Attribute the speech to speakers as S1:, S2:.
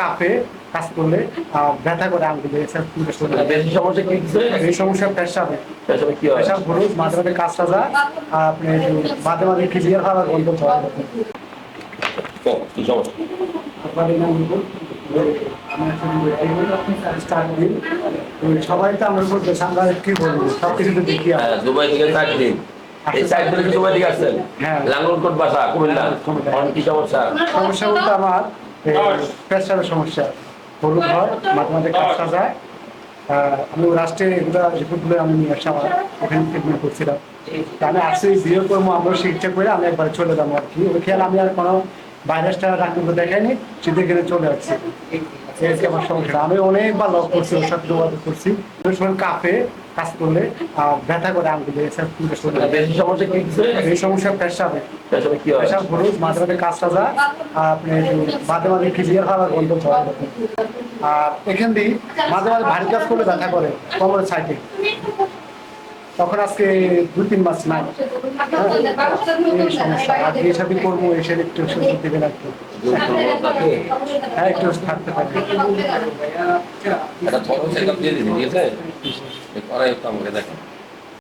S1: কাঁপে কাজ করলে ব্যথা করে
S2: সমস্যা কি?
S1: এই সমস্যা
S2: কি হয়?
S1: প্রেশার হলুদ মাঝে মাঝে কাজ সাজা আপনি মাঝে মাঝে ক্লিয়ার হওয়ার সবাই তো আমরা বলতে আমরা কি বলব? সব কিছু তো দেখি।
S2: হ্যাঁ, দুবাই থেকে চাকরি এই সাইড কি দুবাই থেকে আসছেন?
S1: হ্যাঁ।
S2: লাঙ্গলকোট বাসা কুমিল্লা। এখন কি সমস্যা?
S1: সমস্যা বলতে আমার প্রেশারের সমস্যা। হলুদ হয় মাঝে মাঝে কাজ সাজায় আহ, আমি রাষ্ট্রে এগুলো রিপোর্টগুলো আমি নিয়ে আসছি আমার ওখানে ট্রিটমেন্ট করছিলাম। আমি আসছি বিয়ে করব আমরা চিকিৎসা করে আমি একবার চলে যাব আর কি। ওই খেয়াল আমি আর কোনো ভাইরাসটা ডাক্তারকে দেখাইনি সেদিকে এখানে চলে আসছি। এই আমার সমস্যা। আমি অনেকবার লক করছি ওষুধ যোগাযোগ করছি। সময় কাঁপে কাজ করলে ব্যথা করে শরীরে।
S2: সমস্যা কি?
S1: এই সমস্যা
S2: হয়?
S1: প্রেশার হলুদ মাঝে মাঝে কাজ সাজা আর আপনি মাঝে মাঝে ক্লিয়ার হওয়ার করা আর এখান দিয়ে মাঝে মাঝে ভারী কাজ করলে ব্যথা করে কোমরের সাইডে তখন আজকে দুই, তিন মাস নাই। এই সমস্যা। করব এসে একটু সুযোগ দেবে হ্যাঁ একটু থাকতে পারে
S2: একটা থরো চেকআপ দিয়ে দিবি, ঠিক আছে? এই করাই একটু দেখেন।